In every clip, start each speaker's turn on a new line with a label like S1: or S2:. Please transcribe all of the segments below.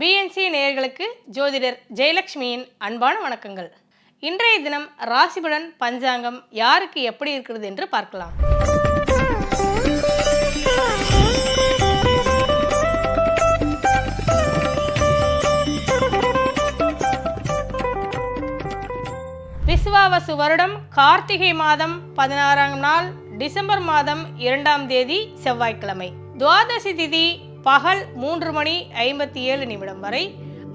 S1: BNC நேயர்களுக்கு ஜோதிடர் ஜெயலட்சுமியின் அன்பான வணக்கங்கள். இன்றைய தினம் ராசிபுடன் பஞ்சாங்கம் யாருக்கு எப்படி இருக்கிறது என்று பார்க்கலாம். விசுவாவசு வருடம் கார்த்திகை மாதம் பதினாறாம் நாள் டிசம்பர் மாதம் இரண்டாம் தேதி செவ்வாய்க்கிழமை. துவாதசி திதி பகல் மூன்று மணி ஐம்பத்தி ஏழு நிமிடம் வரை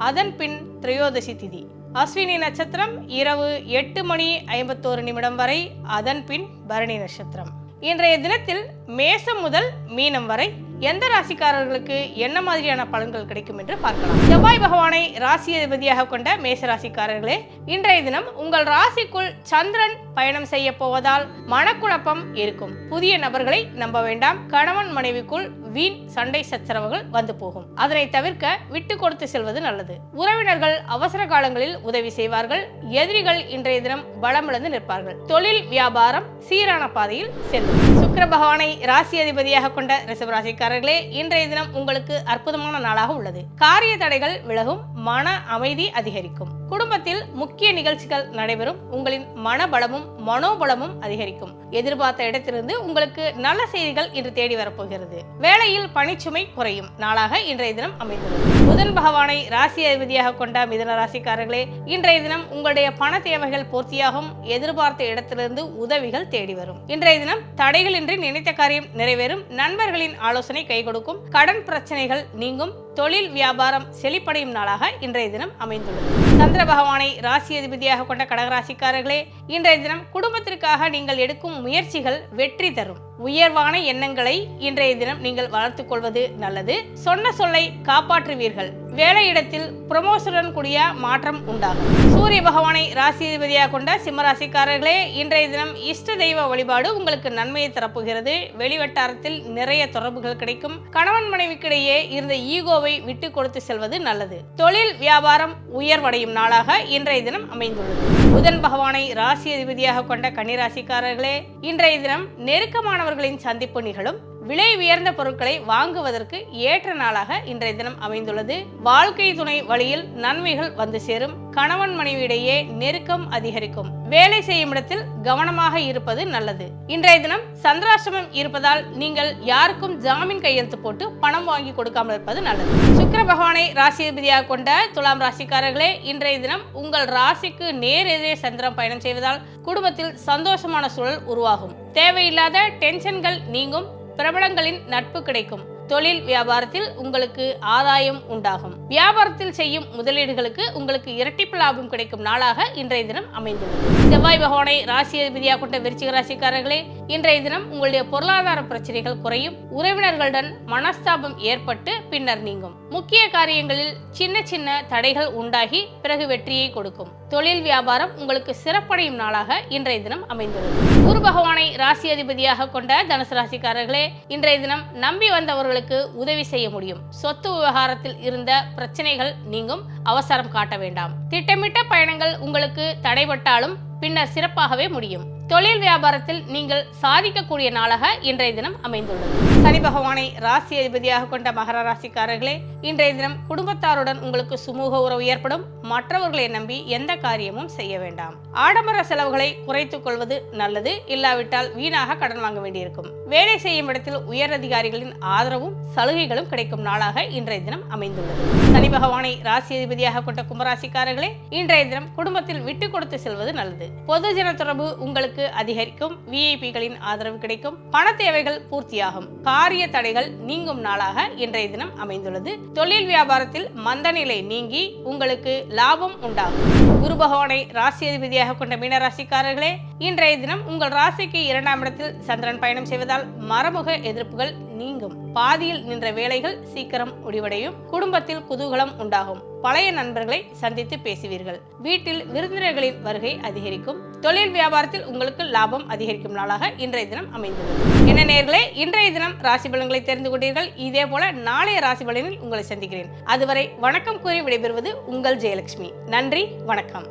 S1: அதன் பின் திரையோதசி திதி. அஸ்வினி நட்சத்திரம் இரவு எட்டு மணி ஐம்பத்தோரு நிமிடம் வரை அதன் பின் பரணி நட்சத்திரம். இன்றைய தினத்தில் மேசம் முதல் மீனம் வரை எந்த ராசிக்காரர்களுக்கு என்ன மாதிரியான பலன்கள் கிடைக்கும் என்று பார்க்கலாம். செவ்வாய் பகவானை ராசி அதிபதியாக கொண்ட மேச ராசிக்காரர்களே இன்றைய தினம் உங்கள் ராசிக்குள் சந்திரன் பயணம் செய்ய போவதால் மனக்குழப்பம் இருக்கும். புதிய நபர்களை நம்ப வேண்டாம். கணவன் மனைவிக்குள் வீண் சண்டை சச்சரவுகள் வந்து போகும். அதனை தவிர்க்க விட்டு கொடுத்து செல்வது நல்லது. உறவினர்கள் அவசர காலங்களில் உதவி செய்வார்கள். எதிரிகள் இன்றைய தினம் பலமிழந்து நிற்பார்கள். தொழில் வியாபாரம் சீரான பாதையில் செல்லும். சுக்கர பகவானை ராசி அதிபதியாக கொண்ட ரிசவராசிக்காரர்களே இன்றைய தினம் உங்களுக்கு அற்புதமான நாளாக உள்ளது. காரிய தடைகள் விலகும். மன அமைதி அதிகரிக்கும். குடும்பத்தில் முக்கிய நிகழ்ச்சிகள் நடைபெறும். உங்களின் மனபலமும் மனோபலமும் அதிகரிக்கும். எதிர்பார்த்த இடத்திலிருந்து உங்களுக்கு நல்ல செய்திகள் இன்று தேடி வரப்போகிறது. வேலையில் பணிச்சுமை குறையும். நாளாக இன்றைய தினம் அமைந்துள்ளது. புதன் பகவானை ராசி அதிபதியாக கொண்ட மிதன ராசிக்காரர்களே இன்றைய தினம் உங்களுடைய பண தேவைகள் பூர்த்தியாகும். எதிர்பார்த்த இடத்திலிருந்து உதவிகள் தேடி வரும். இன்றைய தினம் தடைகளின்றி நினைத்த காரியம் நிறைவேறும். நண்பர்களின் ஆலோசனை கை கொடுக்கும். கடன் பிரச்சனைகள் நீங்கும். தொழில் வியாபாரம் செழிப்படையும் நாளாக இன்றைய தினம் அமைந்துள்ளது. சந்திர பகவானை ராசி அதிபதியாக கொண்ட கடகராசிக்காரர்களே இன்றைய தினம் குடும்பத்திற்காக நீங்கள் எடுக்கும் முயற்சிகள் வெற்றி தரும். உயர்வான எண்ணங்களை இன்றைய தினம் நீங்கள் வளர்த்து கொள்வது நல்லது. சொன்ன சொல்லை காப்பாற்றுவீர்கள். வேலையிடத்தில் ப்ரொமோஷனுடன் கூடிய மாற்றம் உண்டாகும். சூரிய பகவானை ராசிபதியாக அதிபதியாக கொண்ட சிம்மராசிக்காரர்களே இன்றைய தினம் இஷ்ட தெய்வ வழிபாடு உங்களுக்கு நன்மையை தரப்போகிறது. வெளிவட்டாரத்தில் நிறைய தொடர்புகள் கிடைக்கும். கணவன் மனைவிக்கிடையே இருந்த ஈகோவை விட்டு கொடுத்து செல்வது நல்லது. தொழில் வியாபாரம் உயர்வடையும் நாளாக இன்றைய தினம் அமைந்துள்ளது. புதன் பகவானை ராசி அதிபதியாக கொண்ட கன்னிராசிக்காரர்களே இன்றைய தினம் நெருக்கமான அவர்களின் சந்திப்பு நிகழும். விலை உயர்ந்த பொருட்களை வாங்குவதற்கு ஏற்ற நாளாக இன்றைய தினம் அமைந்துள்ளது. வாழ்க்கை துணை வழியில் நன்மைகள் வந்து சேரும். கணவன் மனைவியிடையே நெருக்கம் அதிகரிக்கும். வேலை செய்யும் இடத்தில் கவனமாக இருப்பது நல்லது. இன்றைய தினம் சந்திராஷ்டமம் இருப்பதால் நீங்கள் யாருக்கும் ஜாமீன் கையெழுத்து போட்டு பணம் வாங்கி கொடுக்காமல் இருப்பது நல்லது. சுக்கர பகவானை ராசிபதியாக கொண்ட துலாம் ராசிக்காரர்களே இன்றைய தினம் உங்கள் ராசிக்கு நேர் எதிரே சந்திரம் பயணம் செய்வதால் குடும்பத்தில் சந்தோஷமான சூழல் உருவாகும். தேவையில்லாத டென்ஷன்கள் நீங்கும். பிரபலங்களின் நட்பு கிடைக்கும். தொழில் வியாபாரத்தில் உங்களுக்கு ஆதாயம் உண்டாகும். வியாபாரத்தில் செய்யும் முதலீடுகளுக்கு உங்களுக்கு இரட்டிப்பு லாபம் கிடைக்கும் நாளாக இன்றைய தினம் அமைந்துள்ளது. செவ்வாய் பகவானை ராசி அதிபதியாக கொண்ட விருச்சிக ராசிக்காரர்களே இன்றைய தினம் உங்களுடைய பொருளாதார பிரச்சனைகள் குறையும் உறவினர்களுடன் மனஸ்தாபம் ஏற்பட்டு பின்னர் நீங்கும். முக்கிய காரியங்களில் சின்ன சின்ன தடைகள் உண்டாகி பிறகு வெற்றியை கொடுக்கும். தொழில் வியாபாரம் உங்களுக்கு சிறப்படையும் நாளாக இன்றைய தினம் அமைந்துள்ளது. குரு பகவானை ராசி அதிபதியாக கொண்ட தனுசு ராசிக்காரர்களே இன்றைய தினம் நம்பி வந்தவர்களுக்கு உதவி செய்ய முடியும். சொத்து விவகாரத்தில் இருந்த பிரச்சனைகள் நீங்கும் அவசரம் காட்ட வேண்டாம். திட்டமிட்ட பயணங்கள் உங்களுக்கு தடைபட்டாலும் பின்னர் சிறப்பாகவே முடியும். தொழில் வியாபாரத்தில் நீங்கள் சாதிக்கக்கூடிய நாளாக இன்றைய தினம் அமைந்துள்ளது. சனி பகவானை ராசி அதிபதியாக கொண்ட மகர ராசிக்காரர்களே இன்றைய தினம் குடும்பத்தாருடன் உங்களுக்கு சுமூக உறவு ஏற்படும். மற்றவர்களை நம்பி எந்த காரியமும் செய்ய வேண்டாம். ஆடம்பர செலவுகளை குறைத்துக் கொள்வது நல்லது. இல்லாவிட்டால் வீணாக கடன் வாங்க வேண்டியிருக்கும். வேலை செய்யும் இடத்தில் உயர் அதிகாரிகளின் ஆதரவும் சலுகைகளும் கிடைக்கும் நாளாக இன்றைய தினம் அமைந்துள்ளது. சனி பகவானை ராசி அதிபதியாக கொண்ட கும்பராசிக்காரர்களே இன்றைய தினம் குடும்பத்தில் விட்டு கொடுத்து செல்வது நல்லது. பொதுஜன தொடர்பு உங்களுக்கு அதிகரிக்கும். விஐபிகளின் ஆதரவு கிடைக்கும். பண தேவைகள் பூர்த்தியாகும். காரிய தடைகள் நீங்கும் நாளாக இன்றைய தினம் அமைந்துள்ளது. தொழில் வியாபாரத்தில் மந்த நிலை நீங்கி உங்களுக்கு லாபம் உண்டாகும். குரு பகவானை ராசி அதிபதியாக கொண்ட மீனராசிக்காரர்களே இன்றைய தினம் உங்கள் ராசிக்கு இரண்டாம் இடத்தில் சந்திரன் பயணம் செய்வதால் மரமுக எதிர்ப்புகள் நீங்கும். பாதியில் நின்ற வேலைகள் சீக்கிரம் முடிவடையும். குடும்பத்தில் குதூகலம் உண்டாகும். பழைய நண்பர்களை சந்தித்து பேசுவீர்கள். வீட்டில் விருந்தினர்களின் வருகை அதிகரிக்கும். தொழில் வியாபாரத்தில் உங்களுக்கு லாபம் அதிகரிக்கும் நாளாக இன்றைய தினம் அமைந்துள்ளது. என்ன நேர்களே இன்றைய தினம் ராசி பலன்களை தெரிந்து கொண்டீர்கள். இதே போல நாளைய ராசி பலனில் உங்களை சந்திக்கிறேன். அதுவரை வணக்கம் கூறி விடைபெறுவது உங்கள் ஜெயலட்சுமி. நன்றி வணக்கம்.